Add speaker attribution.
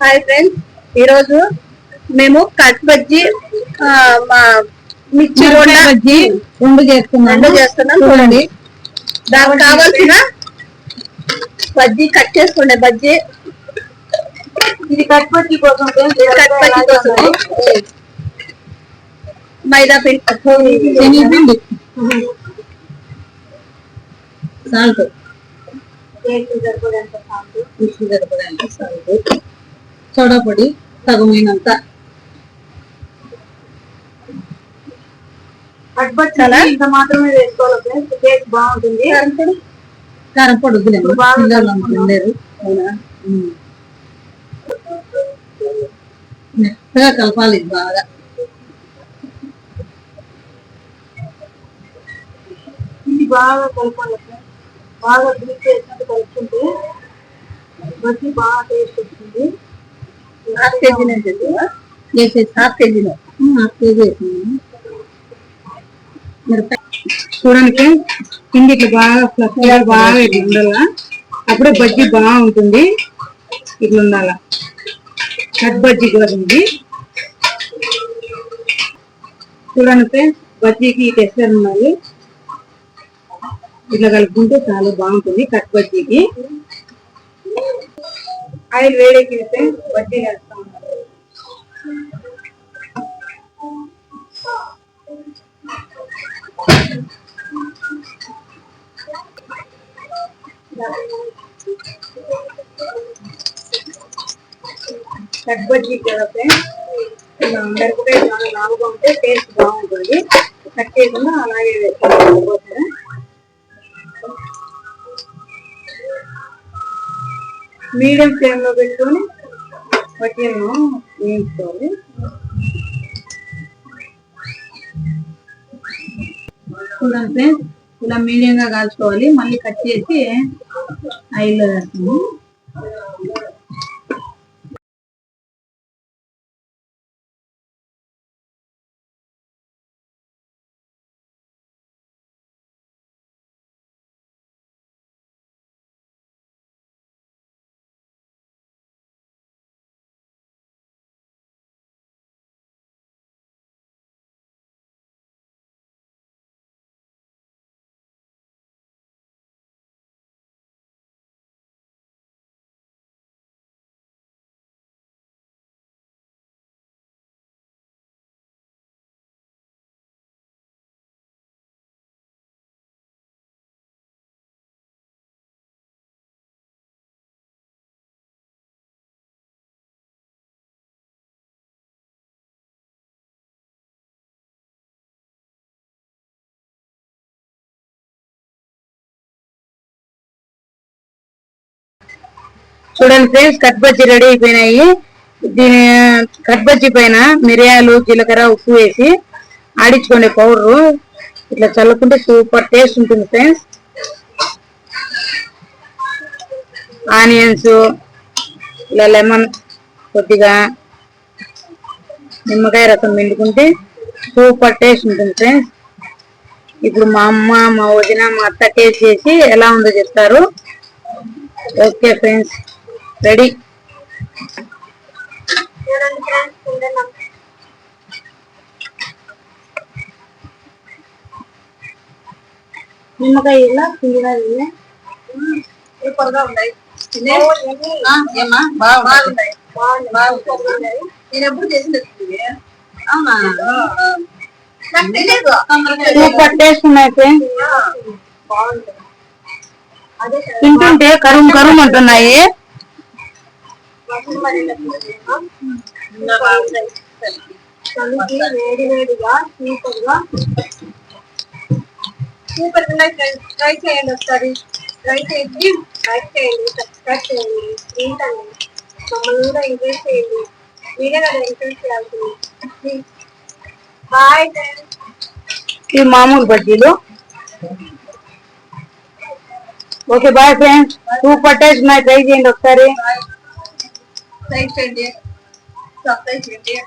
Speaker 1: Hi friends ఈరోజు మేము cut bajji మా మిర్చి బొండ
Speaker 2: బజ్జి రెండు చేస్తున్నాను
Speaker 1: రెండు చేస్తున్నాం. చూడండి. దానికి కావాల్సిన బజ్జీ కట్ చేసుకుండే బజ్జీ.
Speaker 2: ఇది కట్ బజ్జి కోసం
Speaker 1: కట్ బజ్జీ కోసం. మైదా పిండి.
Speaker 2: సాల్ట్. సరిపడంత సాల్ట్. సోడా పొడి సగమైనంత
Speaker 1: చాలా
Speaker 2: ఇంత మాత్రమే వేసుకోవాలి టేస్ట్ బాగుంటుంది. అవునా. మెత్తగా కలపాలి బాగా. ఇది బాగా కలపాలి. బాగా చేసినట్టు కలుపుకుంటే బజ్జీ బాగా టేస్ట్ వస్తుంది.
Speaker 1: హాఫ్ కేజీలో
Speaker 2: హాఫ్ కేజీ వేసాను మిరపకాయ చూడండి పిండి ఇట్లా బాగా ఫ్లఫ్ బాగా ఇట్లా ఉండాలా? అప్పుడే బజ్జీ బాగుంటుంది. ఇట్లా ఉండాల? కట్ బజ్జీ కూడా ఉంది. చూడండి ఫ్రెండ్స్ బజ్జీకి టెస్టర్ ఉండాలి. ఇట్లా కలుపుకుంటే చాలా బాగుంటుంది కట్ బజ్జీకి. ఆయిల్ వేడెక్కి బజ్జీ వేస్తాం కట్ బజ్జీ కదా ఫ్రెండ్స్ ఇలా మిరపకాయ చాలా లావుగా ఉంటే టేస్ట్ బాగుంటుంది కట్ చేయకుండా అలాగే వేసుకోవాలి మీడియం ఫ్లేమ్లో పెట్టుకొని వడ్డీను వేయించుకోవాలి. చూడండి ఫ్రెండ్స్ ఇలా మీడియం గా కాల్చుకోవాలి. మళ్ళీ కట్ చేసి ఆయిల్ వేస్తాము. చూడండి ఫ్రెండ్స్ కట్ బజ్జీ రెడీ అయిపోయినాయి. దీని కట్ బజ్జీ పైన మిరియాలు జీలకర్ర ఉప్పు వేసి ఆడించుకోండి పౌడర్. ఇట్లా చల్లుకుంటే సూపర్ టేస్ట్ ఉంటుంది ఫ్రెండ్స్ ఆనియన్స్ ఇలా లెమన్ కొద్దిగా నిమ్మకాయ రసం పిండుకుంటే సూపర్ టేస్ట్ ఉంటుంది ఫ్రెండ్స్ ఇప్పుడు మా అమ్మ మా వదిన మా అత్త టేస్ట్ చేసి ఎలా ఉందో చెప్తారు. ఓకే ఫ్రెండ్స్ రెడీ నిమ్మకాయ ఇలా పిండినా
Speaker 1: సూపర్గా ఉన్నాయి
Speaker 2: ఏమా
Speaker 1: బాగున్నాయి. బాగున్నాయి. నేను ఎప్పుడు చేసింది ఇది.
Speaker 2: అవునా?
Speaker 1: నాకు తెలియదు
Speaker 2: సూపర్ టేస్ట్ ఉన్నాయి ఫ్రెండ్స్
Speaker 1: బాగుంటుంది అదే కదా.
Speaker 2: తింటుంటే కరుం కరుం అంటున్నాయి.
Speaker 1: చలికి వేడి వేడిగా సూపర్ గా సూపర్ ఉన్నాయి ఫ్రెండ్స్ ట్రై చేయండి ఒకసారి ట్రై చేసి లైక్ చేయండి సబ్స్క్రైబ్ చేయండి ఏంటండి మమ్మల్ని కూడా ఎంకరేజ్ చేయండి మీరే కదా ఎంకరేజ్ చేయాల్సింది ప్లీజ్ బాయ్ ఫ్రెండ్స్
Speaker 2: ఇవి మామూలు బజ్జీలు okay bye friends super taste ఉన్నాయి ట్రై చేయండి ఒకసారి
Speaker 1: साइड कर दिए सब साइड कर दिए